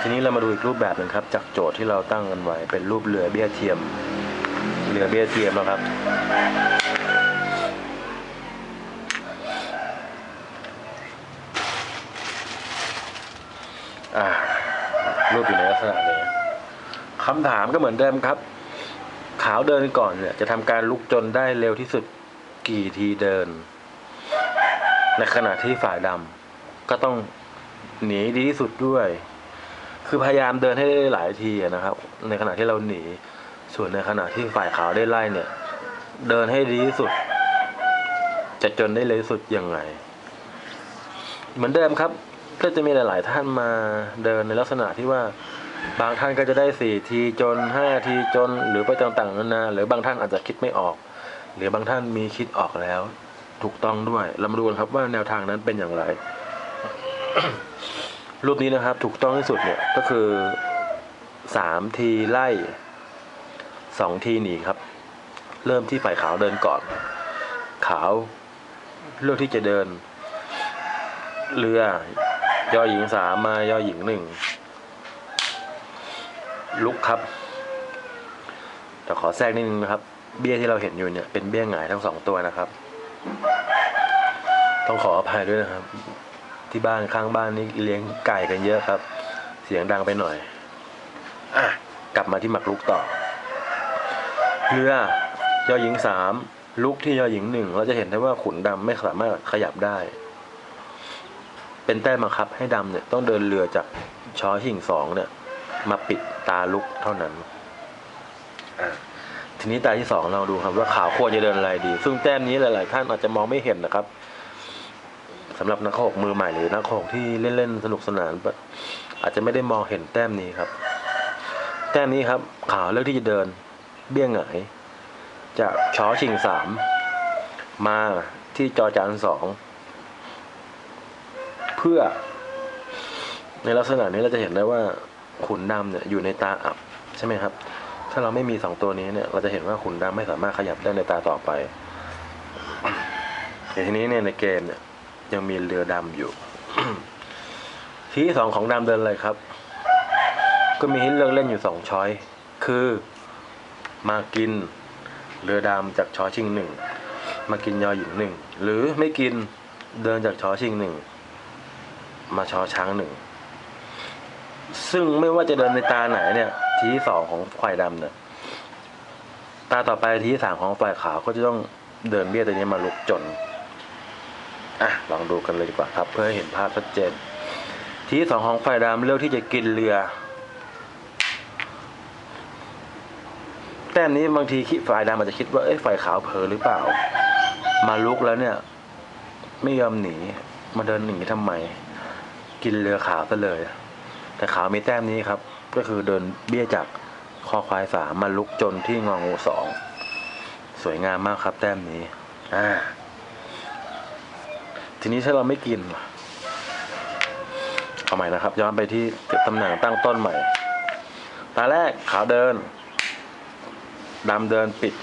ทีนี้เรามาดูอีกรูปแบบหนึ่งครับ จากโจทย์ที่เราตั้งกันไว้ เป็นรูปเรือเบี้ยเทียม เรือเบี้ยเทียมแล้วครับอ่ารูปอยู่ในลักษณะนี้คำถามก็เหมือนเดิมครับ ขาวเดินก่อนเนี่ย จะทำการลุกจนได้เร็วที่สุดกี่ทีเดิน ในขณะที่ฝ่ายดำก็ต้องหนีดีที่สุดด้วย คือพยายามเดินให้ได้หลายทีนะครับ ในขณะที่เราหนี ส่วนในขณะที่ฝ่ายขาวได้ไล่เนี่ย เดินให้ดีที่สุด จะจนได้เร็วที่สุดยังไง เหมือนเดิมครับ ก็จะมีหลาย ๆ ท่านมาเดินในลักษณะที่ว่าบางท่านก็จะได้สี่ทีจนห้าทีจนหรือไปต่างๆนานาหรือบางท่านอาจจะคิดไม่ออก หรือบางท่านมีคิดออกแล้ว ถูกต้องด้วยเรามาดูกันครับว่าแนวทางนั้นเป็นอย่างไร รูปนี้นะครับถูกต้องที่สุดเนี่ยก็คือสามทีไล่สองทีหนีครับ เริ่มที่ฝ่ายขาวเดินก่อน ขาวเลือกที่จะเดิน เรือยอหญิงสามมายอหญิงหนึ่งลุกครับแต่ขอแทรกนิดนึงนะครับ เบี้ยที่เราเห็นอยู่เนี่ยเป็นเบี้ยหงายทั้งสองตัวนะครับ ต้องขออภัยด้วยนะครับ ที่บ้านข้างบ้านนี่เลี้ยงไก่กันเยอะครับ เสียงดังไปหน่อย อะ กลับมาที่หมักลุกต่อ เรือยอหญิงสามลุกที่ยอหญิงหนึ่งเราจะเห็นได้ว่าขุนดำไม่สามารถขยับได้ เป็นแต้มบังคับให้ดำเนี่ยต้องเดินเรือจากช้อหิ่งสองเนี่ย มาปิดตาลุกเท่านั้นทีนี้ตาที่สองเราดูครับว่าขาวควรจะเดินอะไรดี ซึ่งแต้มนี้หลาย ๆ ท่านอาจจะมองไม่เห็นนะครับ สำหรับนักโขกมือใหม่หรือนักโขกที่เล่นๆสนุกสนาน อาจจะไม่ได้มองเห็นแต้มนี้ครับ แต้มนี้ครับขาวเลือกที่จะเดิน เบี้ยงหงายจากชอชิงสามมาที่จอจานสองเพื่อ ในลักษณะนี้เราจะเห็นได้ว่าขุนดำเนี่ยอยู่ในตาอับใช่ไหมครับ ถ้าเราไม่มีสองตัวนี้เนี่ย เราจะเห็นว่าขุนดำไม่สามารถขยับได้ในตาต่อไปแต่ทีนี้เนี่ยในเกมเนี่ย ยังมีเรือดำอยู่ที่สองของดำเดินเลยครับ ก็มีให้เลือกเล่นอยู่สองช้อย คือมากินเรือดำจากช้อชิงหนึ่งมากินยอหญิงหนึ่งหรือไม่กินเดินจากช้อชิงหนึ่งมาช้อช้างหนึ่งซึ่งไม่ว่าจะเดินในตาไหนเนี่ยทีที่สองของควายดำเนี่ยตาต่อไปทีที่สามของฝ่ายขาวก็จะต้องเดินเบี้ยตัวนี้มาลุกจน อะลองดูกันเลยดีกว่าครับ เพื่อให้เห็นภาพชัดเจน ที่สองของฝ่ายดำเลือกที่จะกินเรือ แต้มนี้บางทีคิดฝ่ายดำอาจจะคิดว่าเอ้ยฝ่ายขาวเผลอหรือเปล่า มาลุกแล้วเนี่ย ไม่ยอมหนีมาเดินหนีทำไม กินเรือขาวซะเลย แต่ขาวมีแต้มนี้ครับ ก็คือเดินเบี้ยจากคอควายสามมาลุกจนที่งองูสองสวยงามมากครับแต้มนี้ อ่า ทีนี้ถ้าเราไม่กินเอาใหม่นะครับ ย้อนไปที่ตำแหน่งตั้งต้นใหม่ ตาแรกขาวเดินดำเดินปิด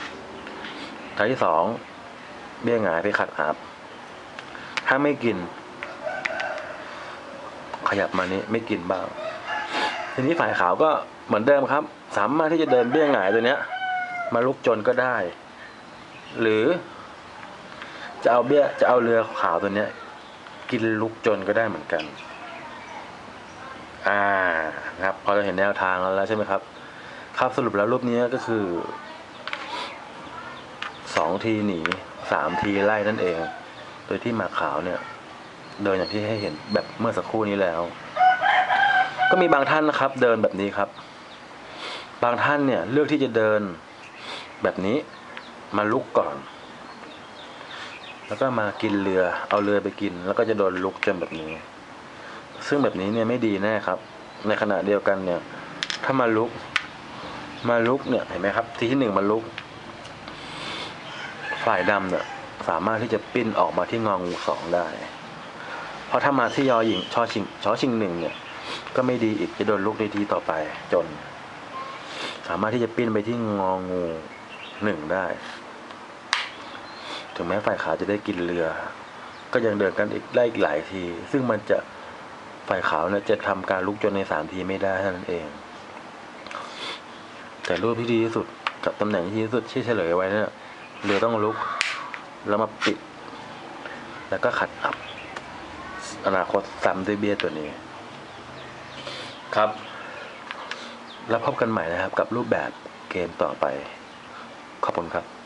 ตาที่สองเบี้ยหงายไปขัดอาบ ถ้าไม่กิน ขยับมานี้ไม่กินบ้าง ทีนี้ฝ่ายขาวก็เหมือนเดิมครับ สามารถที่จะเดินเบี้ยหงายตัวเนี้ย มาลุกจนก็ได้ หรือ จะเอาเบี้ยจะเอาเรือขาวตัวเนี้ย กินลุกจนก็ได้เหมือนกัน อ่าครับ พอเราเห็นแนวทางแล้วใช่ไหมครับ ครับสรุปแล้วรูปนี้ก็คือสองทีหนีสามทีไล่นั่นเอง โดยที่หมาขาวเนี่ยเดินอย่างที่ให้เห็นแบบเมื่อสักครู่นี้แล้ว ก็มีบางท่านนะครับ เดินแบบนี้ครับ บางท่านเนี่ยเลือกที่จะเดินแบบนี้มาลุกก่อน แล้วก็มากินเรือ เอาเรือไปกิน แล้วก็จะโดนลุกจนแบบนี้ ซึ่งแบบนี้เนี่ยไม่ดีแน่ครับ ในขณะเดียวกันเนี่ย ถ้ามาลุก มาลุกเนี่ยเห็นไหมครับ ทีที่หนึ่งมาลุก ฝ่ายดำเนี่ยสามารถที่จะปิ้นออกมาที่งองูสองได้ เพราะถ้ามาที่ยอหญิงชอชิงชอชิงหนึ่งเนี่ย ก็ไม่ดีอีกจะโดนลุกในทีต่อไปจน สามารถที่จะปิ้นไปที่งองูหนึ่งได้ ถึงแม้ฝ่ายขาวจะได้กินเรือ ก็ยังเดินกันอีกได้อีกหลายที ซึ่งมันจะฝ่ายขาวเนี่ยจะทำการลุกจนในสามทีไม่ได้เท่านั้นเอง แต่รูปที่ดีที่สุดกับตำแหน่งที่ดีที่สุดที่เฉลยไว้เนี่ยเรือต้องลุก แล้วมาปิด แล้วก็ขัดอับ อนาคตซ้ำด้วยเบี้ยตัวนี้ ครับ แล้วพบกันใหม่นะครับกับรูปแบบเกมต่อไป ขอบคุณครับ